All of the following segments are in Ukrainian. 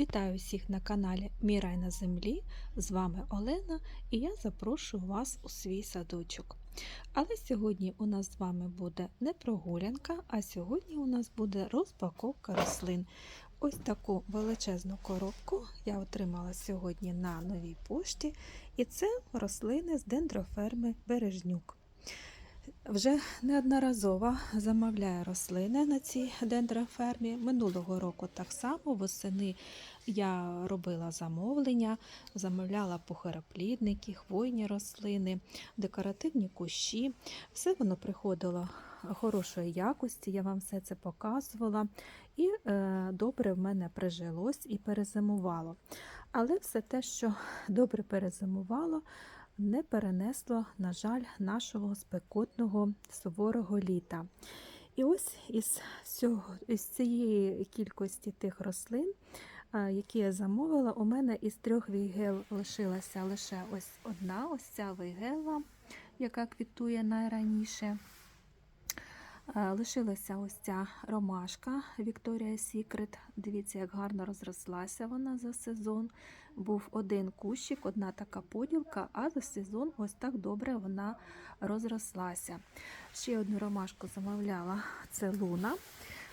Вітаю всіх на каналі Мій рай на землі. З вами Олена і я запрошую вас у свій садочок. Але сьогодні у нас з вами буде не прогулянка, а сьогодні у нас буде розпаковка рослин. Ось таку величезну коробку я отримала сьогодні на новій пошті, і це рослини з дендроферми Бережнюк. Вже неодноразово замовляю рослини на цій дендрофермі. Минулого року так само восени я робила замовлення, замовляла пухароплідники, хвойні рослини, декоративні кущі. Все воно приходило хорошої якості, я вам все це показувала. І е, добре в мене прижилось і перезимувало. Але все те, що добре перезимувало, не перенесло, на жаль, нашого спекотного суворого літа. І ось із, цього, із цієї кількості тих рослин, які я замовила, у мене із трьох вігел лишилася лише ось одна, ось ця вейгела, яка квітує найраніше. Лишилася ось ця ромашка Victoria's Secret. Дивіться, як гарно розрослася вона за сезон. Був один кущик, одна така поділка, а за сезон ось так добре вона розрослася. Ще одну ромашку замовляла це луна.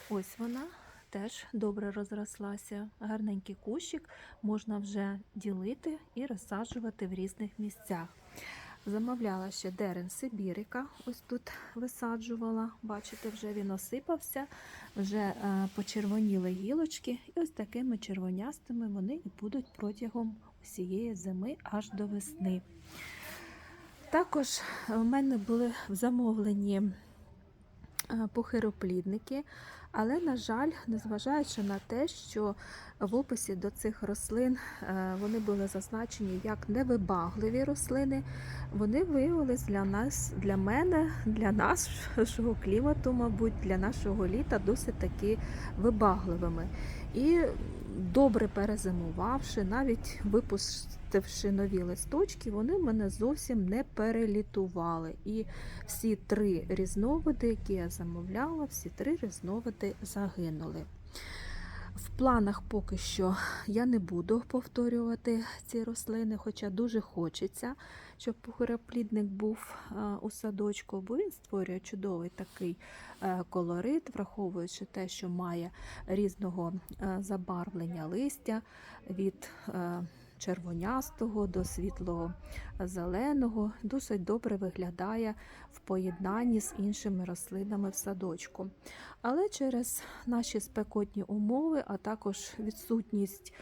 Ось вона теж добре розрослася. Гарненький кущик можна вже ділити і розсаджувати в різних місцях. Замовляла ще дерен Сибірика, ось тут висаджувала. Бачите, вже він осипався, вже е, почервоніли гілочки, і ось такими червонястими вони і будуть протягом усієї зими аж до весни. Також в мене були замовлені похироплідники, але, на жаль, незважаючи на те, що в описі до цих рослин е, вони були зазначені як невибагливі рослини, вони виявилися для нас, для мене, для нашого клімату, мабуть, для нашого літа досить таки вибагливими. І добре перезимувавши, навіть випустивши нові листочки, вони мене зовсім не перелітували. І всі три різновиди, які я замовляла, всі три різновиди загинули. В планах поки що я не буду повторювати ці рослини, хоча дуже хочеться, щоб пухироплідник був у садочку, бо він створює чудовий такий е, колорит, враховуючи те, що має різного е, забарвлення листя від е, червонястого до світлого зеленого, досить добре виглядає в поєднанні з іншими рослинами в садочку. Але через наші спекотні умови, а також відсутність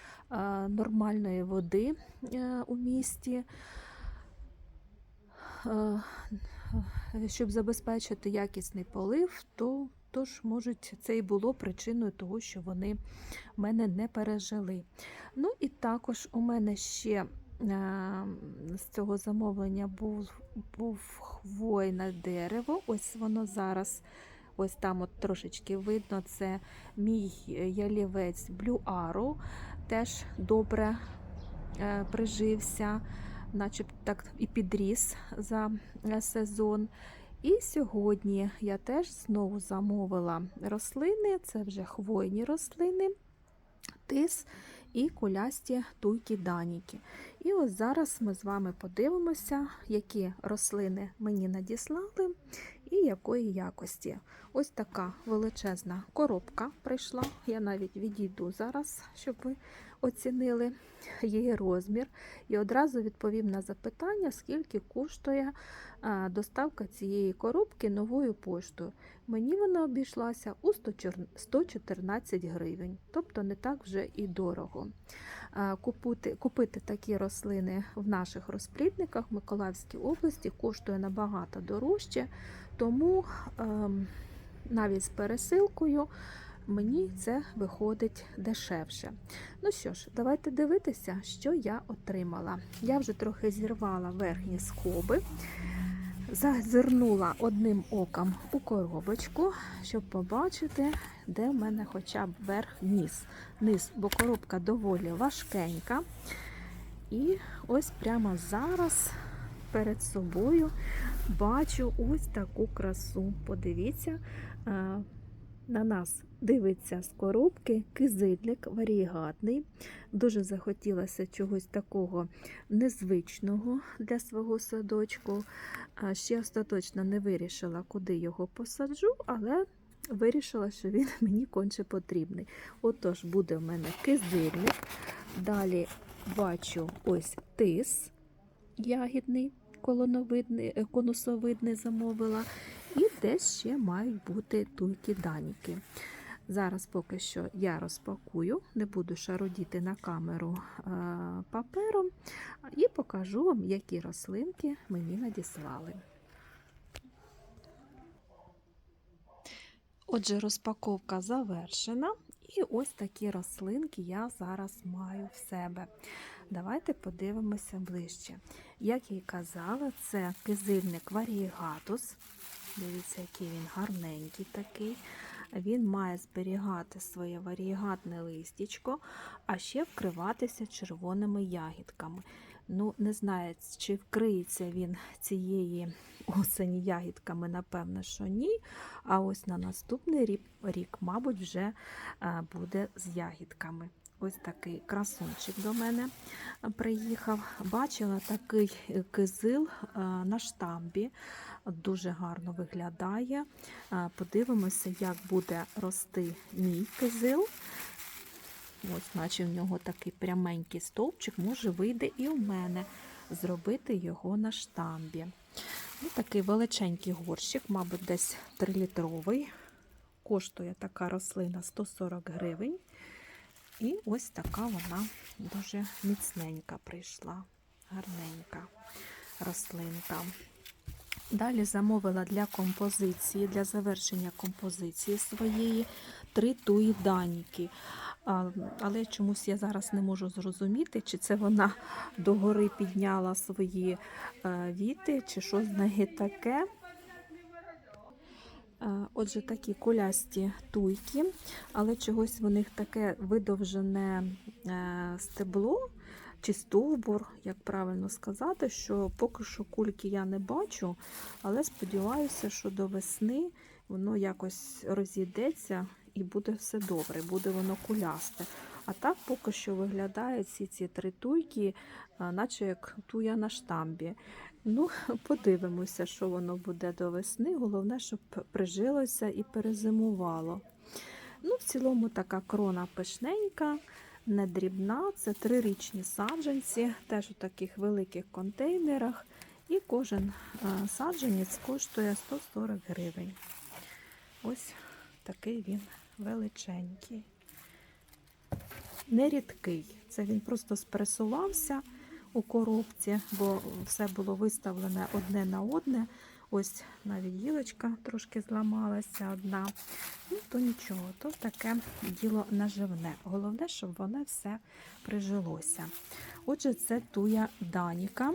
нормальної води у місті, щоб забезпечити якісний полив, то Тож, можуть, це і було причиною того, що вони мене не пережили. Ну і також у мене ще з цього замовлення був був хвойне дерево. Ось воно зараз, ось там от трошечки видно, це мій ялівець Blue Arrow, теж добре е, прижився, начебто так і підріс за е, сезон. І сьогодні я теж знову замовила рослини, це вже хвойні рослини, тис і кулясті туйки даніки. І ось зараз ми з вами подивимося, які рослини мені надіслали і якої якості. Ось така величезна коробка прийшла. Я навіть відійду зараз, щоб ви оцінили її розмір. І одразу відповім на запитання, скільки коштує доставка цієї коробки новою поштою. Мені вона обійшлася у 114 гривень, тобто не так вже і дорого. Купити, купити такі рослини в наших розплідниках в Миколаївській області коштує набагато дорожче, тому ем, навіть з пересилкою мені це виходить дешевше. Ну що ж, давайте дивитися, що я отримала. Я вже трохи зірвала верхні скоби. Зазирнула одним оком у коробочку, щоб побачити, де в мене хоча б верх низ. низ, бо коробка доволі важкенька. І ось прямо зараз перед собою бачу ось таку красу. Подивіться, На нас дивиться з коробки кизидлик варігатний. Дуже захотілося чогось такого незвичного для свого садочку. Ще остаточно не вирішила, куди його посаджу, але вирішила, що він мені конче потрібний. Отож, буде в мене кизильник. Далі бачу ось тис ягідний, е, конусовидний замовила. І десь ще мають бути туйки даніки. Зараз поки що я розпакую, не буду шародіти на камеру е, папером і покажу вам, які рослинки мені надіслали. Отже, розпаковка завершена. І ось такі рослинки я зараз маю в себе. Давайте подивимося ближче. Як я й казала, це кизильник варігатус. Дивіться, який він гарненький такий. Він має зберігати своє варігатне листячко, а ще вкриватися червоними ягідками. Ну, не знаю, чи вкриється він цієї осені ягідками, напевно, що ні. А ось на наступний рік, мабуть, вже е, буде з ягідками. Ось такий красунчик до мене приїхав. Бачила такий кизил е, на штамбі. Дуже гарно виглядає. Е, Подивимося, як буде рости мій кизил. Ось, наче в нього такий пряменький стовпчик, може вийде і у мене зробити його на штамбі. Ну, такий величенький горщик, мабуть, десь 3-літровий. Коштує така рослина 140 гривень. І ось така вона дуже міцненька прийшла, гарненька рослинка. Далі замовила для композиції, для завершення композиції своєї три туї даніки. Але чомусь я зараз не можу зрозуміти, чи це вона догори підняла свої е, віти, чи що з неї таке. Е, Отже, такі кулясті туйки, але чогось в них таке видовжене е, стебло чи стовбур, як правильно сказати, що поки що кульки я не бачу, але сподіваюся, що до весни воно якось розійдеться і буде все добре, буде воно кулясте. А так поки що виглядають всі ці три туйки, наче як туя на штамбі. Ну, подивимося, що воно буде до весни. Головне, щоб прижилося і перезимувало. Ну, в цілому така крона пишненька, не дрібна. Це трирічні саджанці, теж у таких великих контейнерах. І кожен а, саджанець коштує 140 гривень. Ось такий він величенький. Нерідкий. Це він просто спресувався у коробці, бо все було виставлене одне на одне. Ось навіть гілочка трошки зламалася одна. Ну, то нічого, то таке діло наживне. Головне, щоб воно все прижилося. Отже, це туя Даніка.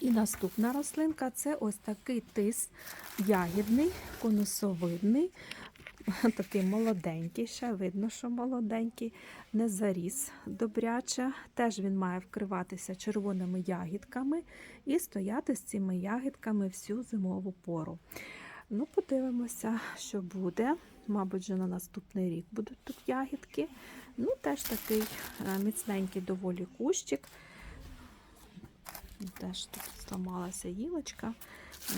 І наступна рослинка це ось такий тис ягідний, конусовидний, такий молоденький, ще видно, що молоденький, не заріс добряче. Теж він має вкриватися червоними ягідками і стояти з цими ягідками всю зимову пору. Ну, подивимося, що буде. Мабуть, вже на наступний рік будуть тут ягідки. Ну, теж такий е, міцненький доволі кущик. Теж тут зламалася гілочка.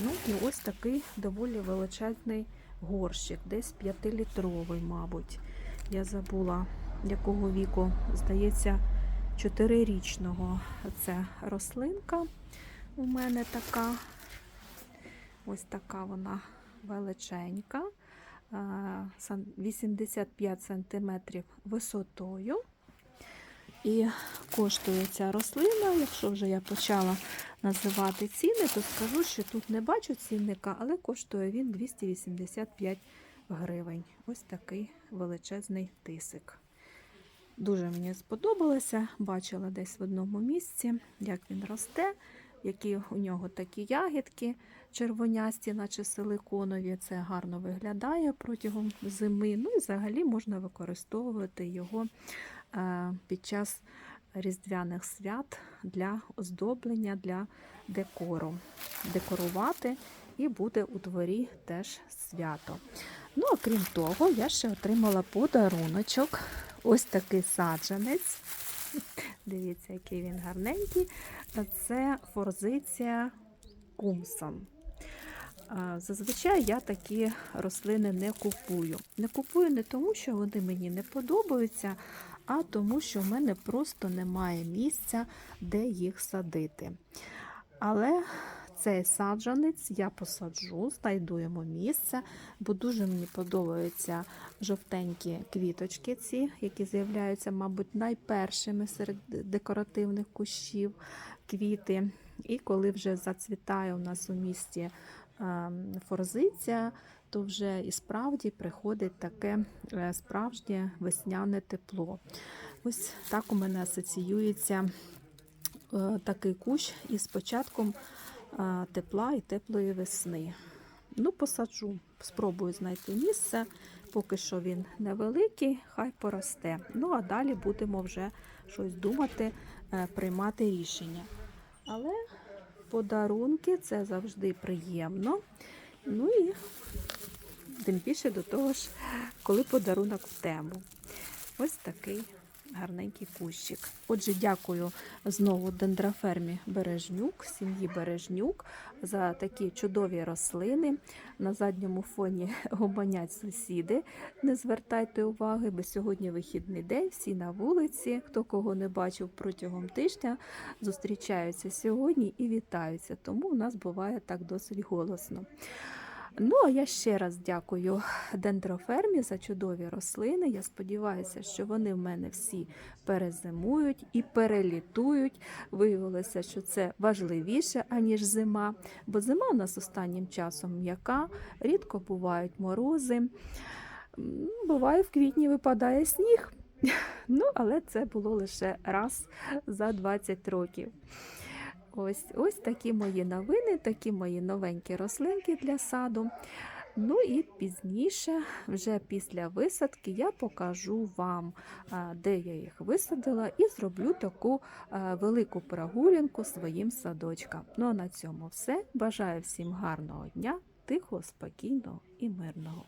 Ну і ось такий доволі величезний горщик, десь 5-літровий, мабуть. Я забула, якого віку, здається, 4-річного. Це рослинка у мене така. Ось така вона величенька. 85 см висотою. І коштує ця рослина, якщо вже я почала називати ціни, то скажу, що тут не бачу цінника, але коштує він 285 гривень. Ось такий величезний тисик. Дуже мені сподобалося, бачила десь в одному місці, як він росте, які у нього такі ягідки червонясті, наче силиконові. Це гарно виглядає протягом зими. Ну і взагалі можна використовувати його е, під час різдвяних свят для оздоблення, для декору. Декорувати і буде у дворі теж свято. Ну, а крім того, я ще отримала подаруночок. Ось такий саджанець. Дивіться, який він гарненький. Це форзиція кумсан. Зазвичай я такі рослини не купую. Не купую не тому, що вони мені не подобаються, а тому, що в мене просто немає місця, де їх садити. Але цей саджанець я посаджу, знайду йому місце, бо дуже мені подобаються жовтенькі квіточки, ці, які з'являються, мабуть, найпершими серед декоративних кущів квіти. І коли вже зацвітає у нас у місті ем, форзиція, то вже і справді приходить таке е, справжнє весняне тепло. Ось так у мене асоціюється е, такий кущ із початком тепла і теплої весни. Ну, посаджу, спробую знайти місце. Поки що він невеликий, хай поросте. Ну, а далі будемо вже щось думати, е, приймати рішення. Але подарунки це завжди приємно. Ну і тим більше до того ж, коли подарунок в тему. Ось такий гарненький кущик. Отже, дякую знову дендрофермі Бережнюк, сім'ї Бережнюк за такі чудові рослини. На задньому фоні гомонять сусіди. Не звертайте уваги, бо сьогодні вихідний день, всі на вулиці. Хто кого не бачив протягом тижня, зустрічаються сьогодні і вітаються. Тому у нас буває так досить голосно. Ну, а я ще раз дякую дендрофермі за чудові рослини. Я сподіваюся, що вони в мене всі перезимують і перелітують. Виявилося, що це важливіше, аніж зима, бо зима у нас останнім часом м'яка, рідко бувають морози. Буває, в квітні випадає сніг. Ну, але це було лише раз за 20 років. Ось, ось такі мої новини, такі мої новенькі рослинки для саду. Ну і пізніше, вже після висадки, я покажу вам, де я їх висадила, і зроблю таку велику прогулянку своїм садочкам. Ну а на цьому все. Бажаю всім гарного дня, тихого, спокійного і мирного.